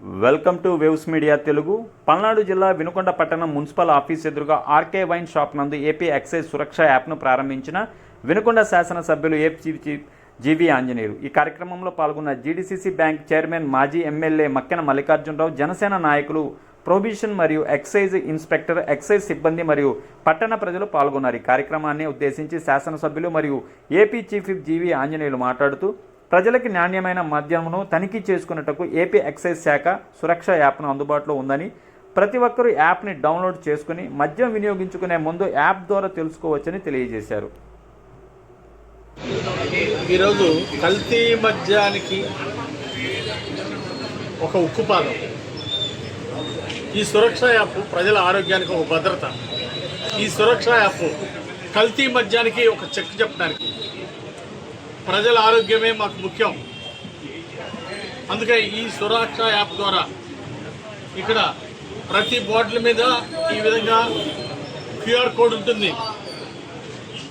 Welcome to Waves Media Telugu. Palnadu జిల్లా వినుకొండ పట్టణం municipal office ఎదురుగా ఆర్కే వైన్ షాప్ నందు ఏపీ ఎక్సైజ్ సురక్ష యాప్ను ప్రారంభించిన వినుకొండ శాసనసభ్యులు ఏపీ చీఫ్ జీవి ఆంజనేయులు. ఈ కార్యక్రమంలో పాల్గొన్న G D C C bank chairman మాజీ M L A Makkena Mallikarjunarao Janasena నాయకులు ప్రొబిషన్ మరియు ఎక్సైజ్ ఇన్స్పెక్టర్ ఎక్సైజ్ సిబ్బంది మరియు పట్టణ ప్రజలు పాల్గొన్నారు. ఈ కార్యక్రమాన్ని ఉద్దేశించి శాసనసభ్యులు మరియు A P chief whip G V Anjaneyulu మాట్లాడుతూ ప్రజలకి నాణ్యమైన మద్యమును తనిఖీ చేసుకున్నటకు ఏపీ ఎక్సైజ్ శాఖ సురక్ష యాప్ను అందుబాటులో ఉందని ప్రతి ఒక్కరూ యాప్ని డౌన్లోడ్ చేసుకుని మద్యం వినియోగించుకునే ముందు యాప్ ద్వారా తెలుసుకోవచ్చని తెలియజేశారు. ఈరోజు కల్తీ మద్యానికి ఒక ఉక్కుపాదం. ఈ సురక్ష యాప్ ప్రజల ఆరోగ్యానికి ఒక భద్రత. ఈ సురక్ష యాప్ కల్తీ మద్యానికి ఒక చెక్ చెప్పడానికి. ప్రజల ఆరోగ్యమే మాకు ముఖ్యం. అందుకే ఈ సురక్ష యాప్ ద్వారా ఇక్కడ ప్రతి బాటిల్ మీద ఈ విధంగా క్యూఆర్ కోడ్ ఉంటుంది.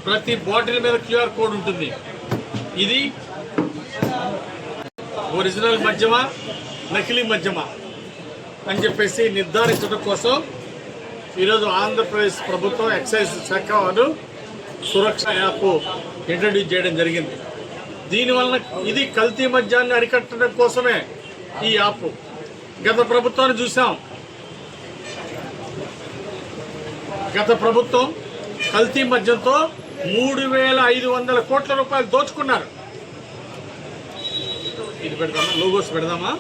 ప్రతి బాటిల్ మీద క్యూఆర్ కోడ్ ఉంటుంది. ఇది ఒరిజినల్ మద్యమా నకిలీ మద్యమా అని చెప్పేసి నిర్ధారించడం కోసం ఈరోజు ఆంధ్రప్రదేశ్ ప్రభుత్వం ఎక్సైజ్ శాఖ వారు సురక్ష యాప్ ఇంట్రడ్యూస్ చేయడం జరిగింది. దీనివలన ఇది కల్తీ మద్యాన్ని అరికట్టడం కోసమే ఈ యాప్. గత ప్రభుత్వాన్ని చూసాం. గత ప్రభుత్వం కల్తీ మద్యంతో మూడు వేల ఐదు వందల కోట్ల రూపాయలు దోచుకున్నారు. ఇది పెడదామా? లోగోస్ పెడదామా?